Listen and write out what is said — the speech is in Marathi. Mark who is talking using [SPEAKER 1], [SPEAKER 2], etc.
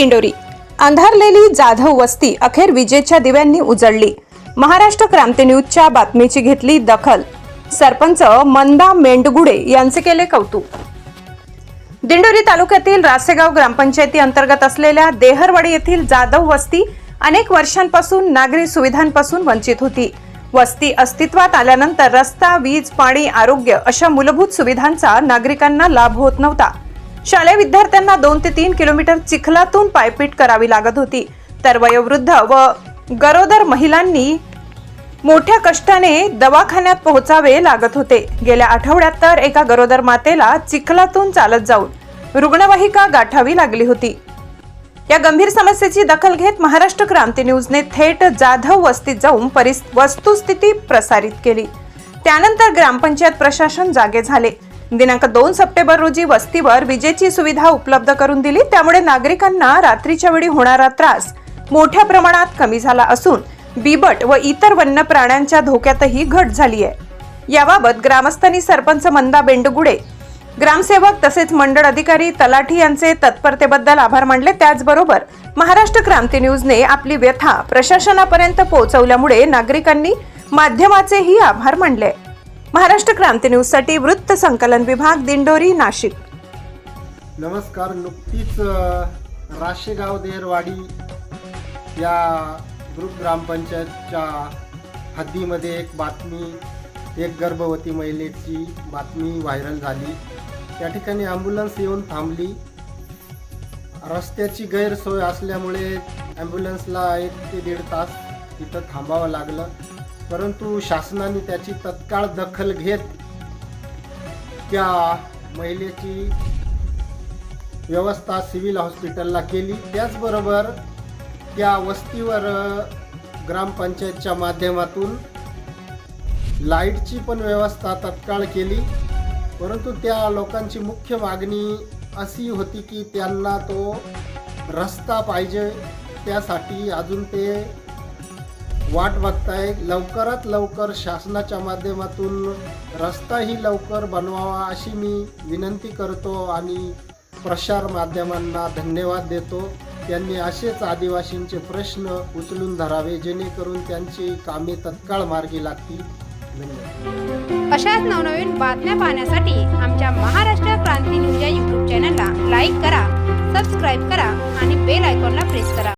[SPEAKER 1] दिंडोरी. अंधारलेली जाधव वस्ती अखेर विजेच्या दिव्यांनी उजळली. महाराष्ट्र क्रांती न्यूजच्या बातमीची घेतली दखल. सरपंच मंदा मेंडगुडे यांचे केले कौतुक. दिंडोरी तालुक्यातील रासेगाव ग्रामपंचायती अंतर्गत असलेल्या देहरवाडी येथील जाधव वस्ती अनेक वर्षांपासून नागरी सुविधांपासून वंचित होती. वस्ती अस्तित्वात आल्यानंतर रस्ता वीज पाणी आरोग्य अशा मूलभूत सुविधांचा नागरिकांना लाभ होत नव्हता. शालेय विद्यार्थ्यांना दोन ते तीन किलोमीटर चिखलातून पायपीट करावी लागत होती. तर वयोवृद्ध व गरोदर महिलांनी मोठ्या कष्टाने दवाखान्यात पोहोचावे लागत होते. गेल्या आठवड्यात तर एका गरोदर मातेला चिखलातून चालत जाऊन रुग्णवाहिका गाठावी लागली होती. या गंभीर समस्येची दखल घेत महाराष्ट्र क्रांती न्यूजने थेट जाधव वस्तीत जाऊन परिस वस्तुस्थिती प्रसारित केली. त्यानंतर ग्रामपंचायत प्रशासन जागे झाले. दिनांक दोन सप्टेंबर रोजी वस्तीवर विजेची सुविधा उपलब्ध करून दिली. त्यामुळे नागरिकांना रात्रीच्या वेळी होणारा त्रास मोठ्या प्रमाणात कमी झाला असून बिबट व इतर वन्य प्राण्यांच्या धोक्यातही घट झाली आहे याबाबत ग्रामस्थांनी सरपंच मंदा बेंडगुडे ग्रामसेवक तसेच मंडळ अधिकारी तलाठी यांचे तत्परतेबद्दल आभार मानले. त्याचबरोबर महाराष्ट्र क्रांती न्यूजने आपली व्यथा प्रशासनापर्यंत पोहोचवल्यामुळे नागरिकांनी माध्यमाचेही आभार मानले. महाराष्ट्र क्रांती न्यूजसाठी वृत्त संकलन विभाग दिंडोरी नाशिक.
[SPEAKER 2] नमस्कार नुकतीच राशेगाव देहरवाडी या ग्रुप ग्रामपंचायतच्या हद्दीमध्ये एक बातमी एक गर्भवती महिलेची बातमी व्हायरल झाली. त्या ठिकाणी ॲम्ब्युलन्स येऊन थांबली. रस्त्याची गैरसोय असल्यामुळे ॲम्ब्युलन्सला एक ते दीड तास तिथं थांबावं लागलं. परंतु शासनाने त्याची तत्काळ दखल घेत त्या महिलेची व्यवस्था सिव्हिल हॉस्पिटलला केली. त्याचबरोबर त्या वस्तीवर ग्रामपंचायतच्या माध्यमातून लाईटची पण व्यवस्था तत्काळ केली. परंतु त्या लोकांची मुख्य मागणी अशी होती की त्यांना तो रस्ता पाहिजे. त्यासाठी अजून ते वाट बघताय. लवकरात लवकर शासनाच्या माध्यमातून रस्ताही लवकर बनवावा अशी मी विनंती करतो आणि प्रसार माध्यमांना धन्यवाद देतो. त्यांनी असेच आदिवासींचे प्रश्न उचलून धरावे जेणेकरून त्यांची कामे तत्काळ मार्गी लागतील. धन्यवाद.
[SPEAKER 3] अशाच नवनवीन बातम्या पाहण्यासाठी आमच्या महाराष्ट्र क्रांती न्यूज या यूट्यूब चॅनलला लाईक करा सबस्क्राईब करा आणि बेल आयकॉनला प्रेस करा.